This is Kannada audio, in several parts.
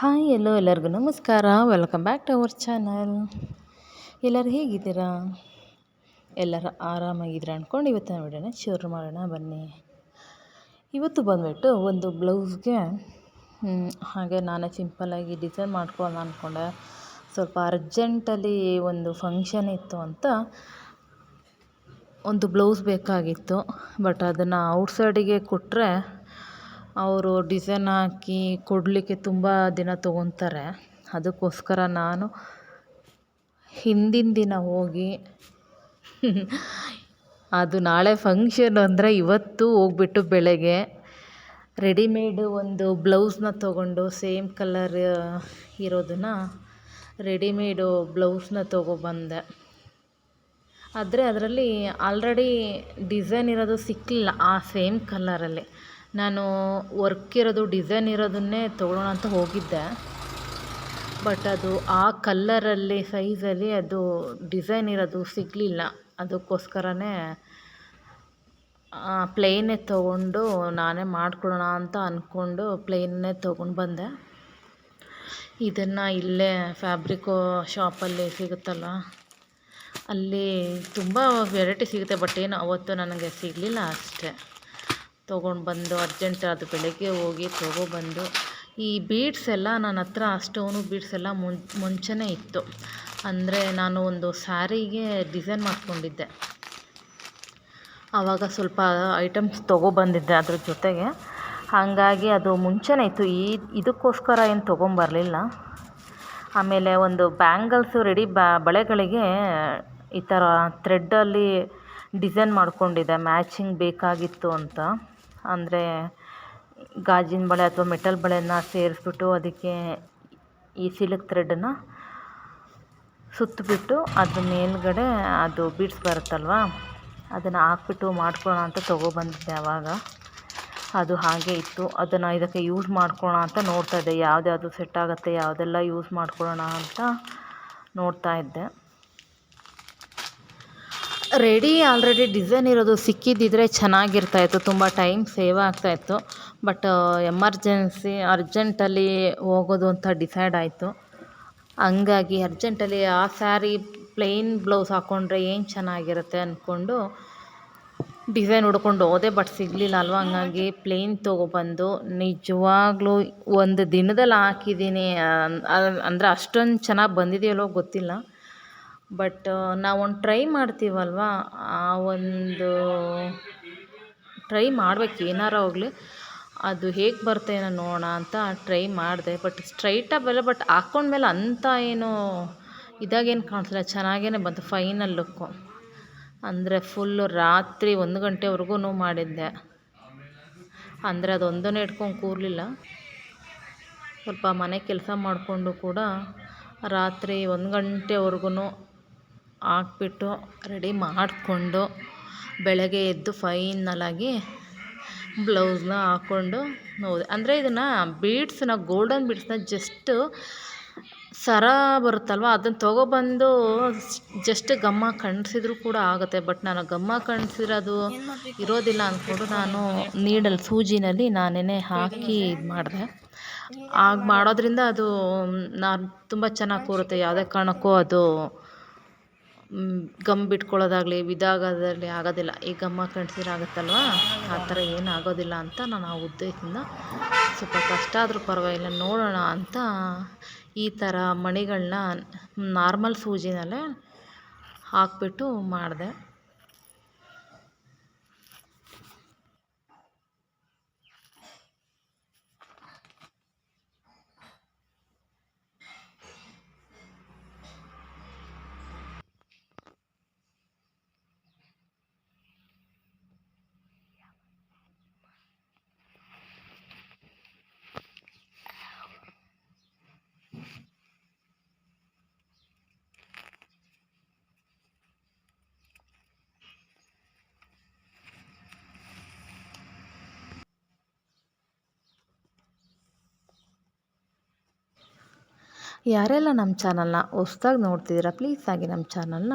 ಹಾಯ್, ಎಲ್ಲೋ ಎಲ್ಲರಿಗೂ ನಮಸ್ಕಾರ. Welcome back to our channel ಎಲ್ಲರೂ ಹೇಗಿದ್ದೀರಾ? ಎಲ್ಲರೂ ಆರಾಮಾಗಿದ್ದೀರಾ ಅಂದ್ಕೊಂಡು ಇವತ್ತಿನ ವಿಡಿಯೋನ ಶುರು ಮಾಡೋಣ, ಬನ್ನಿ. ಇವತ್ತು ಬಂದುಬಿಟ್ಟು ಒಂದು ಬ್ಲೌಸ್ಗೆ ಹಾಗೆ ನಾನು ಸಿಂಪಲ್ಲಾಗಿ ಡಿಸೈನ್ ಮಾಡ್ಕೊಳ್ಳೋಣ ಅಂದ್ಕೊಂಡೆ ಸ್ವಲ್ಪ ಅರ್ಜೆಂಟಲ್ಲಿ ಒಂದು ಫಂಕ್ಷನ್ ಇತ್ತು ಅಂತ ಒಂದು ಬ್ಲೌಸ್ ಬೇಕಾಗಿತ್ತು. ಬಟ್ ಅದನ್ನು ಔಟ್ಸೈಡಿಗೆ ಕೊಟ್ಟರೆ ಅವರು ಡಿಸೈನ್ ಹಾಕಿ ಕೊಡಲಿಕ್ಕೆ ತುಂಬ ದಿನ ತೊಗೊತಾರೆ. ಅದಕ್ಕೋಸ್ಕರ ನಾನು ಹಿಂದಿನ ದಿನ ಹೋಗಿ ಅದು ನಾಳೆ ಫಂಕ್ಷನ್ ಅಂದರೆ ಇವತ್ತು ಹೋಗ್ಬಿಟ್ಟು ಬೆಳಗ್ಗೆ ರೆಡಿಮೇಡು ಒಂದು ಬ್ಲೌಸ್ನ ತೊಗೊಂಡು ಸೇಮ್ ಕಲರ್ ಇರೋದನ್ನು ರೆಡಿಮೇಡು ಬ್ಲೌಸ್ನ ತೊಗೊಬಂದೆ. ಆದರೆ ಅದರಲ್ಲಿ ಆಲ್ರೆಡಿ ಡಿಸೈನ್ ಇರೋದು ಸಿಕ್ಕಲಿಲ್ಲ ಆ ಸೇಮ್ ಕಲರಲ್ಲಿ. ನಾನು ವರ್ಕ್ ಇರೋದು ಡಿಸೈನ್ ಇರೋದನ್ನೇ ತೊಗೊಳೋಣ ಅಂತ ಹೋಗಿದ್ದೆ. ಬಟ್ ಅದು ಆ ಕಲ್ಲರಲ್ಲಿ ಸೈಜಲ್ಲಿ ಅದು ಡಿಸೈನ್ ಇರೋದು ಸಿಗಲಿಲ್ಲ. ಅದಕ್ಕೋಸ್ಕರನೇ ಪ್ಲೇನೇ ತೊಗೊಂಡು ನಾನೇ ಮಾಡ್ಕೊಳ್ಳೋಣ ಅಂತ ಅಂದ್ಕೊಂಡು ಪ್ಲೇನ್ನೇ ತೊಗೊಂಡು ಬಂದೆ. ಇದನ್ನು ಇಲ್ಲೇ ಫ್ಯಾಬ್ರಿಕೋ ಶಾಪಲ್ಲಿ ಸಿಗುತ್ತಲ್ಲ, ಅಲ್ಲಿ ತುಂಬ ವೆರೈಟಿ ಸಿಗುತ್ತೆ ಬಟ್ ಏನು ಅವತ್ತು ನನಗೆ ಸಿಗಲಿಲ್ಲ ಅಷ್ಟೇ. ತೊಗೊಂಡು ಬಂದು ಅರ್ಜೆಂಟ್ ಅದು ಬೆಳಗ್ಗೆ ಹೋಗಿ ತೊಗೊಬಂದು ಈ ಬೀಡ್ಸ್ ಎಲ್ಲ ನನ್ನ ಹತ್ರ ಸ್ಟೋನು ಬೀಡ್ಸ್ ಎಲ್ಲ ಮುಂಚೆನೇ ಇತ್ತು. ಅಂದರೆ ನಾನು ಒಂದು ಸ್ಯಾರಿಗೆ ಡಿಸೈನ್ ಮಾಡ್ಕೊಂಡಿದ್ದೆ. ಆವಾಗ ಸ್ವಲ್ಪ ಐಟಮ್ಸ್ ತೊಗೊಬಂದಿದ್ದೆ ಅದ್ರ ಜೊತೆಗೆ. ಹಾಗಾಗಿ ಅದು ಮುಂಚೆನೇ ಇತ್ತು. ಈ ಇದಕ್ಕೋಸ್ಕರ ಏನು ತೊಗೊಂಬರಲಿಲ್ಲ ಆಮೇಲೆ ಒಂದು ಬ್ಯಾಂಗಲ್ಸು ರೆಡಿ ಬಳೆಗಳಿಗೆ ಈ ಥರ ಥ್ರೆಡ್ಡಲ್ಲಿ ಡಿಸೈನ್ ಮಾಡಿಕೊಂಡಿದ್ದೆ. ಮ್ಯಾಚಿಂಗ್ ಬೇಕಾಗಿತ್ತು ಅಂತ. ಅಂದರೆ ಗಾಜಿನ ಬಳೆ ಅಥವಾ ಮೆಟಲ್ ಬಳೆನ ಸೇರಿಸ್ಬಿಟ್ಟು ಅದಕ್ಕೆ ಈ ಸಿಲ್ಕ್ ಥ್ರೆಡನ್ನು ಸುತ್ತಿಬಿಟ್ಟು ಅದ್ರ ಮೇಲುಗಡೆ ಅದು ಬೀಡ್ಸ್ ಬರುತ್ತಲ್ವ, ಅದನ್ನು ಹಾಕ್ಬಿಟ್ಟು ಮಾಡ್ಕೊಳ್ಳೋಣ ಅಂತ ತೊಗೊಬಂದಿದ್ದೆ ಆವಾಗ ಅದು ಹಾಗೆ ಇತ್ತು. ಅದನ್ನು ಇದಕ್ಕೆ ಯೂಸ್ ಮಾಡ್ಕೊಳ್ಳೋಣ ಅಂತ ನೋಡ್ತಾಯಿದ್ದೆ ಯಾವ್ದ್ಯಾವುದು ಸೆಟ್ ಆಗುತ್ತೆ, ಯಾವುದೆಲ್ಲ ಯೂಸ್ ಮಾಡ್ಕೊಳ್ಳೋಣ ಅಂತ ನೋಡ್ತಾ ಇದ್ದೆ. ರೆಡಿ ಆಲ್ರೆಡಿ ಡಿಸೈನ್ ಇರೋದು ಸಿಕ್ಕಿದ್ದಿದ್ರೆ ಚೆನ್ನಾಗಿರ್ತಾಯಿತ್ತು, ತುಂಬ ಟೈಮ್ ಸೇವ್ ಆಗ್ತಾಯಿತ್ತು. ಬಟ್ ಎಮರ್ಜೆನ್ಸಿ ಅರ್ಜೆಂಟಲ್ಲಿ ಹೋಗೋದು ಅಂತ ಡಿಸೈಡ್ ಆಯಿತು. ಹಂಗಾಗಿ ಅರ್ಜೆಂಟಲ್ಲಿ ಆ ಸ್ಯಾರಿ ಪ್ಲೇನ್ ಬ್ಲೌಸ್ ಹಾಕ್ಕೊಂಡ್ರೆ ಏನು ಚೆನ್ನಾಗಿರುತ್ತೆ ಅಂದ್ಕೊಂಡು ಡಿಸೈನ್ ಹುಡ್ಕೊಂಡು ಹೋದೆ ಬಟ್ ಸಿಗಲಿಲ್ಲ ಅಲ್ವ? ಹಂಗಾಗಿ ಪ್ಲೇನ್ ತೊಗೊಬಂದು ನಿಜವಾಗ್ಲೂ ಒಂದು ದಿನದಲ್ಲಿ ಹಾಕಿದ್ದೀನಿ. ಅಂದರೆ ಅಷ್ಟೊಂದು ಚೆನ್ನಾಗಿ ಬಂದಿದೆಯಲ್ಲೋ ಗೊತ್ತಿಲ್ಲ. ಬಟ್ ನಾವೊಂದು ಟ್ರೈ ಮಾಡ್ತೀವಲ್ವ? ಆ ಒಂದು ಟ್ರೈ ಮಾಡ್ಬೇಕು. ಏನಾರ ಹೋಗ್ಲಿ. ಅದು ಹೇಗೆ ಬರುತ್ತೆ ಏನೋ ನೋಡೋಣ ಅಂತ ಟ್ರೈ ಮಾಡಿದೆ. ಬಟ್ ಸ್ಟ್ರೈಟಾಗಿ ಬರಲ್ಲ ಬಟ್ ಹಾಕ್ಕೊಂಡ್ಮೇಲೆ ಅಂತ ಏನು ಇದಾಗೇನು ಕಾಣಿಸಲ್ಲ. ಚೆನ್ನಾಗೇ ಬಂತು ಫೈನಲ್ ಲುಕ್ಕು ಅಂದರೆ ಫುಲ್ಲು ರಾತ್ರಿ ಒಂದು ಗಂಟೆವರೆಗೂ ಮಾಡಿದ್ದೆ. ಅಂದರೆ ಅದೊಂದನ್ನೇ ಇಟ್ಕೊಂಡು ಕೂರಲಿಲ್ಲ. ಸ್ವಲ್ಪ ಮನೆ ಕೆಲಸ ಮಾಡಿಕೊಂಡು ಕೂಡ ರಾತ್ರಿ ಒಂದು ಗಂಟೆವರೆಗೂ ಹಾಕ್ಬಿಟ್ಟು ರೆಡಿ ಮಾಡಿಕೊಂಡು ಬೆಳಗ್ಗೆ ಎದ್ದು ಫೈನಲಾಗಿ ಬ್ಲೌಸ್ನ ಹಾಕ್ಕೊಂಡು ಹೋದೆ ಅಂದರೆ ಇದನ್ನು ಬೀಡ್ಸನ್ನ ಗೋಲ್ಡನ್ ಬೀಡ್ಸ್ನ ಜಸ್ಟು ಸರ ಬರುತ್ತಲ್ವ, ಅದನ್ನು ತೊಗೊಬಂದು ಜಸ್ಟ್ ಗಮ್ಮ ಕಣ್ಸಿದ್ರು ಕೂಡ ಆಗುತ್ತೆ. ಬಟ್ ನಾನು ಗಮ್ಮ ಅದು ಇರೋದಿಲ್ಲ ಅಂದ್ಕೊಂಡು ನಾನು ನೀಡಲ್ಲಿ ಸೂಜಿನಲ್ಲಿ ನಾನೇ ಹಾಕಿ ಇದು ಮಾಡಿದೆ. ಆಗ ಮಾಡೋದ್ರಿಂದ ಅದು, ನಾನು ತುಂಬ ಚೆನ್ನಾಗಿ ಕೂರುತ್ತೆ. ಯಾವುದೇ ಕಾರಣಕ್ಕೂ ಅದು ಗಮ್ ಬಿಟ್ಕೊಳ್ಳೋದಾಗಲಿ ಇದಾಗೋದಾಗಲಿ ಆಗೋದಿಲ್ಲ. ಈ ಗಮ್ಮ ಕಂಡ್ಸಿದ್ರೆ ಆಗುತ್ತಲ್ವ ಆ ಥರ ಏನು ಆಗೋದಿಲ್ಲ ಅಂತ ನಾನು ಆ ಉದ್ದೇಶದಿಂದ ಸ್ವಲ್ಪ ಕಷ್ಟ ಆದರೂ ಪರವಾಗಿಲ್ಲ, ನೋಡೋಣ ಅಂತ ಈ ಥರ ಮಣಿಗಳನ್ನ ನಾರ್ಮಲ್ ಸೂಜಿನಲ್ಲೇ ಹಾಕಿಬಿಟ್ಟು ಮಾಡಿದೆ. ಯಾರೆಲ್ಲ ನಮ್ಮ ಚಾನಲ್ನ ಹೊಸ್ದಾಗಿ ನೋಡ್ತಿದ್ದೀರ ಪ್ಲೀಸ್ ಆಗಿ ನಮ್ಮ ಚಾನಲ್ನ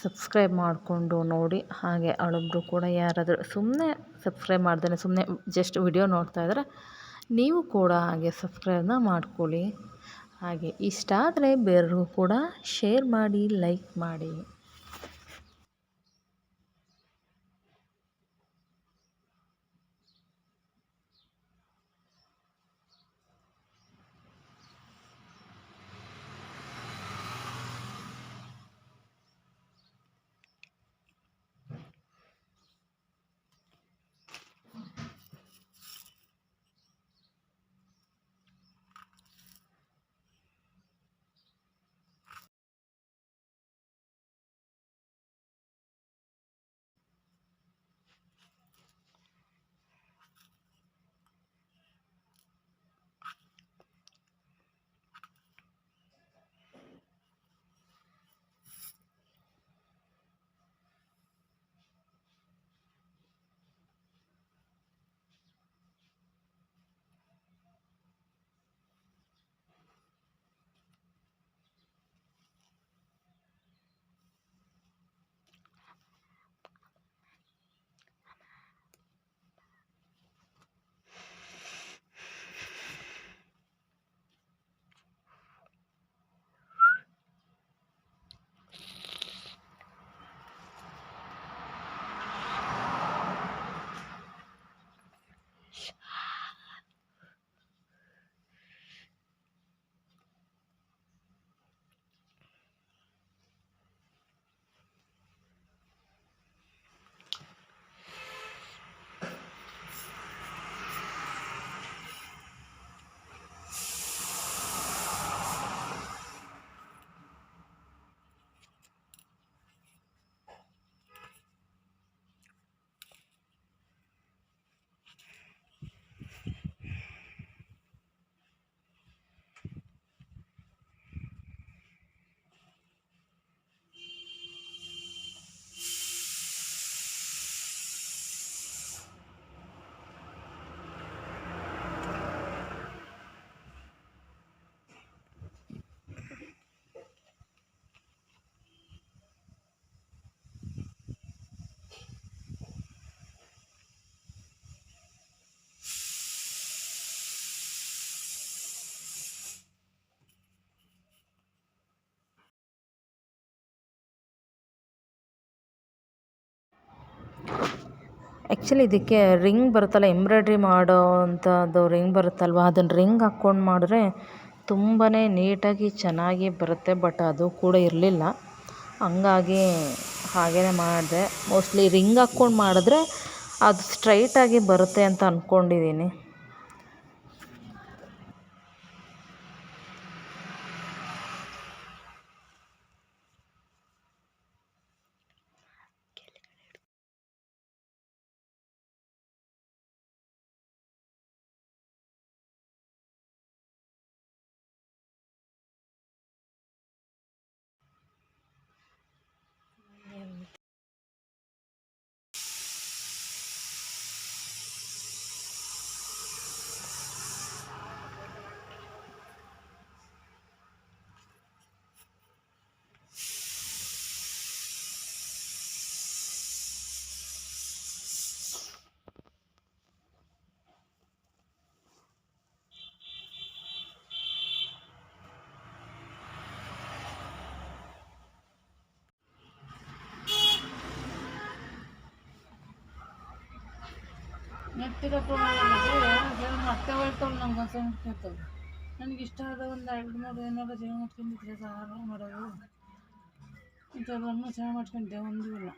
ಸಬ್ಸ್ಕ್ರೈಬ್ ಮಾಡಿಕೊಂಡು ನೋಡಿ. ಹಾಗೆ ಹಳಬ್ರು ಕೂಡ ಯಾರಾದರೂ ಸುಮ್ಮನೆ ಸಬ್ಸ್ಕ್ರೈಬ್ ಮಾಡ್ದೇ ಸುಮ್ಮನೆ ಜಸ್ಟ್ ವಿಡಿಯೋ ನೋಡ್ತಾ ಇದ್ದರೆ ನೀವು ಕೂಡ ಹಾಗೆ ಸಬ್ಸ್ಕ್ರೈಬ್ನ ಮಾಡ್ಕೊಳ್ಳಿ. ಹಾಗೆ ಇಷ್ಟ ಆದರೆ ಬೇರೆಯವ್ರಿಗೂ ಕೂಡ ಶೇರ್ ಮಾಡಿ ಲೈಕ್ ಮಾಡಿ. ಆ್ಯಕ್ಚುಲಿ ಇದಕ್ಕೆ ರಿಂಗ್ ಬರುತ್ತಲ್ಲ ಎಂಬ್ರಾಯ್ಡ್ರಿ ಮಾಡೋ ಅಂಥದ್ದು ರಿಂಗ್ ಬರುತ್ತಲ್ವ? ಅದನ್ನು ರಿಂಗ್ ಹಾಕ್ಕೊಂಡು ಮಾಡಿದ್ರೆ ತುಂಬಾ ನೀಟಾಗಿ ಚೆನ್ನಾಗಿ ಬರುತ್ತೆ ಬಟ್ ಅದು ಕೂಡ ಇರಲಿಲ್ಲ. ಹಂಗಾಗಿ ಹಾಗೇ ಮಾಡಿದೆ. ಮೋಸ್ಟ್ಲಿ ರಿಂಗ್ ಹಾಕ್ಕೊಂಡು ಮಾಡಿದ್ರೆ ಅದು ಸ್ಟ್ರೈಟಾಗಿ ಬರುತ್ತೆ ಅಂತ ಅಂದ್ಕೊಂಡಿದ್ದೀನಿ ನೆಟ್ಟಿರಪ್ಪ ಮತ್ತೆ ಹೋಯ್ತಾವ್ ನಂಗೆ ಹೊಸ ಮುಟ್ಕೊತಾವ ನನಗೆ ಇಷ್ಟ ಆದ ಒಂದು ಎರಡು ಮೂರು ಏನಾರು ಜೀವ ಮಾಡ್ಕೊಂಡಿದ್ರೆ ಸಾರು ಮಾಡೋದು ಇಂಥದ್ದನ್ನು ಚೆನ್ನಾಗಿ ಮಾಡ್ಕೊಂಡೆ ಒಂದೂ ಇಲ್ಲ